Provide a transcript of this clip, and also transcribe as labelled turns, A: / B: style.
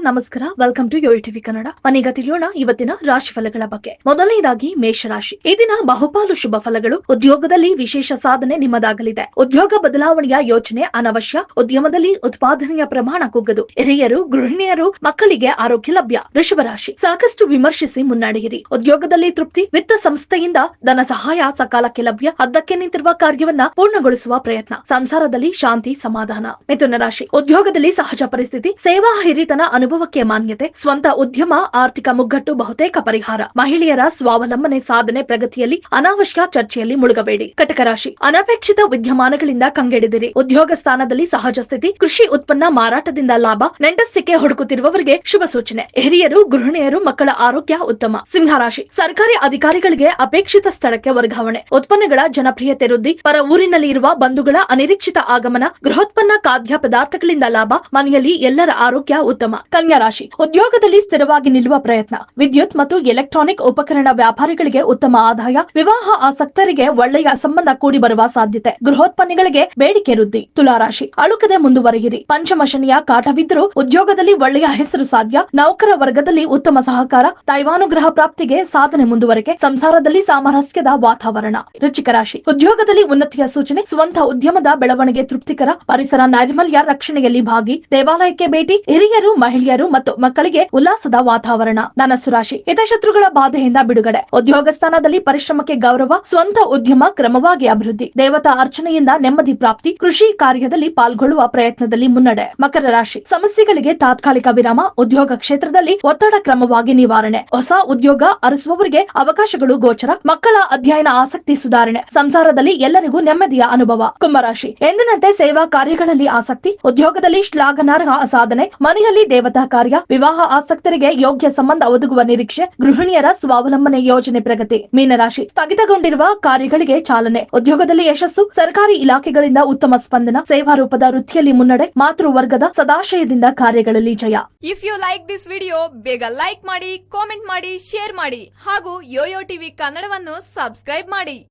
A: ನಮಸ್ಕಾರ. Welcome to Yoyo TV Kannada ಮನೀಗ ತಿಳಿಯೋಣ ಇವತ್ತಿನ ರಾಶಿ ಫಲಗಳ ಬಗ್ಗೆ. ಮೊದಲನೇದಾಗಿ ಮೇಷರಾಶಿ. ಈ ದಿನ ಬಹುಪಾಲು ಶುಭ ಫಲಗಳು. ಉದ್ಯೋಗದಲ್ಲಿ ವಿಶೇಷ ಸಾಧನೆ ನಿಮ್ಮದಾಗಲಿದೆ. ಉದ್ಯೋಗ ಬದಲಾವಣೆಯ ಯೋಚನೆ ಅನವಶ್ಯ. ಉದ್ಯಮದಲ್ಲಿ ಉತ್ಪಾದನೆಯ ಪ್ರಮಾಣ ಕುಗ್ಗದು. ಹಿರಿಯರು, ಗೃಹಿಣಿಯರು, ಮಕ್ಕಳಿಗೆ ಆರೋಗ್ಯ ಲಭ್ಯ. ವೃಷಭರಾಶಿ. ಸಾಕಷ್ಟು ವಿಮರ್ಶಿಸಿ ಮುನ್ನಡೆಯಿರಿ. ಉದ್ಯೋಗದಲ್ಲಿ ತೃಪ್ತಿ. ವಿತ್ತ ಸಂಸ್ಥೆಯಿಂದ ಧನ ಸಹಾಯ ಸಕಾಲಕ್ಕೆ ಲಭ್ಯ. ಅರ್ಧಕ್ಕೆ ನಿಂತಿರುವ ಕಾರ್ಯವನ್ನ ಪೂರ್ಣಗೊಳಿಸುವ ಪ್ರಯತ್ನ. ಸಂಸಾರದಲ್ಲಿ ಶಾಂತಿ, ಸಮಾಧಾನ. ಮಿಥುನ ರಾಶಿ. ಉದ್ಯೋಗದಲ್ಲಿ ಸಹಜ ಪರಿಸ್ಥಿತಿ. ಸೇವಾ ಹಿರಿತನ ಅನುಭವಕ್ಕೆ ಮಾನ್ಯತೆ, ಸ್ವಂತ ಉದ್ಯಮ, ಆರ್ಥಿಕ ಮುಗ್ಗಟ್ಟು, ಬಹುತೇಕ ಪರಿಹಾರ. ಮಹಿಳೆಯರ ಸ್ವಾವಲಂಬನೆ ಸಾಧನೆ ಪ್ರಗತಿಯಲ್ಲಿ ಅನಾವಶ್ಯಕ ಚರ್ಚೆಯಲ್ಲಿ ಮುಳುಗಬೇಡಿ. ಕಟಕ ರಾಶಿ. ಅನಪೇಕ್ಷಿತ ವಿದ್ಯಮಾನಗಳಿಂದ ಕಂಗೆಡಿದಿರಿ. ಉದ್ಯೋಗ ಸ್ಥಾನದಲ್ಲಿ ಸಹಜ ಸ್ಥಿತಿ, ಕೃಷಿ ಉತ್ಪನ್ನ ಮಾರಾಟದಿಂದ ಲಾಭ, ನೆಂಟಸ್ತಿಕೆ ಹುಡುಕುತ್ತಿರುವವರಿಗೆ ಶುಭ ಸೂಚನೆ. ಹಿರಿಯರು, ಗೃಹಿಣಿಯರು, ಮಕ್ಕಳ ಆರೋಗ್ಯ ಉತ್ತಮ. ಸಿಂಹರಾಶಿ ಸರ್ಕಾರಿ ಅಧಿಕಾರಿಗಳಿಗೆ ಅಪೇಕ್ಷಿತ ಸ್ಥಳಕ್ಕೆ ವರ್ಗಾವಣೆ. ಉತ್ಪನ್ನಗಳ ಜನಪ್ರಿಯತೆ ವೃದ್ಧಿ. ಪರ ಊರಿನಲ್ಲಿ ಇರುವ ಬಂಧುಗಳ ಅನಿರೀಕ್ಷಿತ ಆಗಮನ, ಗೃಹೋತ್ಪನ್ನ ಖಾದ್ಯ ಪದಾರ್ಥಗಳಿಂದ ಲಾಭ, ಮನೆಯಲ್ಲಿ ಎಲ್ಲರ ಆರೋಗ್ಯ ಉತ್ತಮ. ಕನ್ಯಾ ರಾಶಿ. ಉದ್ಯೋಗದಲ್ಲಿ ಸ್ಥಿರವಾಗಿ ನಿಲ್ಲುವ ಪ್ರಯತ್ನ. ವಿದ್ಯುತ್ ಮತ್ತು ಎಲೆಕ್ಟ್ರಾನಿಕ್ ಉಪಕರಣ ವ್ಯಾಪಾರಿಗಳಿಗೆ ಉತ್ತಮ ಆದಾಯ. ವಿವಾಹ ಆಸಕ್ತರಿಗೆ ಒಳ್ಳೆಯ ಸಂಬಂಧ ಕೂಡಿ ಬರುವ ಸಾಧ್ಯತೆ. ಗೃಹೋತ್ಪನ್ನಗಳಿಗೆ ಬೇಡಿಕೆ ವೃದ್ಧಿ. ತುಲಾರಾಶಿ ಅಳುಕದೆ ಮುಂದುವರಿಯಿರಿ. ಪಂಚಮ ಶನಿಯ ಕಾಟವಿದ್ದರೂ ಉದ್ಯೋಗದಲ್ಲಿ ಒಳ್ಳೆಯ ಹೆಸರು ಸಾಧ್ಯ. ನೌಕರ ವರ್ಗದಲ್ಲಿ ಉತ್ತಮ ಸಹಕಾರ. ದೈವಾನುಗ್ರಹ ಪ್ರಾಪ್ತಿಗೆ ಸಾಧನೆ ಮುಂದುವರಿಕೆ. ಸಂಸಾರದಲ್ಲಿ ಸಾಮರಸ್ಯದ ವಾತಾವರಣ. ರುಚಿಕ ರಾಶಿ. ಉದ್ಯೋಗದಲ್ಲಿ ಉನ್ನತಿಯ ಸೂಚನೆ. ಸ್ವಂತ ಉದ್ಯಮದ ಬೆಳವಣಿಗೆ ತೃಪ್ತಿಕರ. ಪರಿಸರ ನೈರ್ಮಲ್ಯ ರಕ್ಷಣೆಯಲ್ಲಿ ಭಾಗಿ. ದೇವಾಲಯಕ್ಕೆ ಭೇಟಿ. ಹಿರಿಯರು ಮಹಿಳೆಯರು ಮತ್ತು ಮಕ್ಕಳಿಗೆ ಉಲ್ಲಾಸದ ವಾತಾವರಣ. ಧನಸ್ಸು ರಾಶಿ ಹಿತಶತ್ರುಗಳ ಬಾಧೆಯಿಂದ ಬಿಡುಗಡೆ. ಉದ್ಯೋಗ ಸ್ಥಾನದಲ್ಲಿ ಪರಿಶ್ರಮಕ್ಕೆ ಗೌರವ, ಸ್ವಂತ ಉದ್ಯಮ ಕ್ರಮವಾಗಿ ಅಭಿವೃದ್ಧಿ. ದೇವತಾ ಅರ್ಚನೆಯಿಂದ ನೆಮ್ಮದಿ ಪ್ರಾಪ್ತಿ, ಕೃಷಿ ಕಾರ್ಯದಲ್ಲಿ ಪಾಲ್ಗೊಳ್ಳುವ ಪ್ರಯತ್ನದಲ್ಲಿ ಮುನ್ನಡೆ. ಮಕರ ರಾಶಿ. ಸಮಸ್ಯೆಗಳಿಗೆ ತಾತ್ಕಾಲಿಕ ವಿರಾಮ, ಉದ್ಯೋಗ ಕ್ಷೇತ್ರದಲ್ಲಿ ಒತ್ತಡ ಕ್ರಮವಾಗಿ ನಿವಾರಣೆ. ಹೊಸ ಉದ್ಯೋಗ ಅರಸುವವರಿಗೆ ಅವಕಾಶಗಳು ಗೋಚರ, ಮಕ್ಕಳ ಅಧ್ಯಯನ ಆಸಕ್ತಿ ಸುಧಾರಣೆ. ಸಂಸಾರದಲ್ಲಿ ಎಲ್ಲರಿಗೂ ನೆಮ್ಮದಿಯ ಅನುಭವ. ಕುಂಭರಾಶಿ. ಎಂದಿನಂತೆ ಸೇವಾ ಕಾರ್ಯಗಳಲ್ಲಿ ಆಸಕ್ತಿ, ಉದ್ಯೋಗದಲ್ಲಿ ಶ್ಲಾಘನಾರ್ಹ ಸಾಧನೆ, ಮನೆಯಲ್ಲಿ ದೇವತಾ ಕಾರ್ಯ, ವಿವಾಹ ಆಸಕ್ತರಿಗೆ ಯೋಗ್ಯ ಸಂಬಂಧ ಒದಗುವ ನಿರೀಕ್ಷೆ, ಗೃಹಿಣಿಯರ ಸ್ವಾವಲಂಬನೆ ಯೋಜನೆ ಪ್ರಗತಿ, ಮೀನರಾಶಿ ಸ್ಥಗಿತಗೊಂಡಿರುವ ಕಾರ್ಯಗಳಿಗೆ ಚಾಲನೆ, ಉದ್ಯೋಗದಲ್ಲಿ ಯಶಸ್ಸು, ಸರ್ಕಾರಿ ಇಲಾಖೆಗಳಿಂದ ಉತ್ತಮ ಸ್ಪಂದನ, ಸೇವಾ ರೂಪದ ವೃತ್ತಿಯಲ್ಲಿ ಮುನ್ನಡೆ ಮಾತೃ ವರ್ಗದ ಸದಾಶಯದಿಂದ ಕಾರ್ಯಗಳಲ್ಲಿ ಜಯ.
B: If you like this video ಬೇಗ ಲೈಕ್ ಮಾಡಿ ಕಾಮೆಂಟ್ ಮಾಡಿ ಶೇರ್ ಮಾಡಿ ಹಾಗೂ ಯೋಯೋ ಟಿವಿ ಕನ್ನಡವನ್ನು ಸಬ್ಸ್ಕ್ರೈಬ್ ಮಾಡಿ.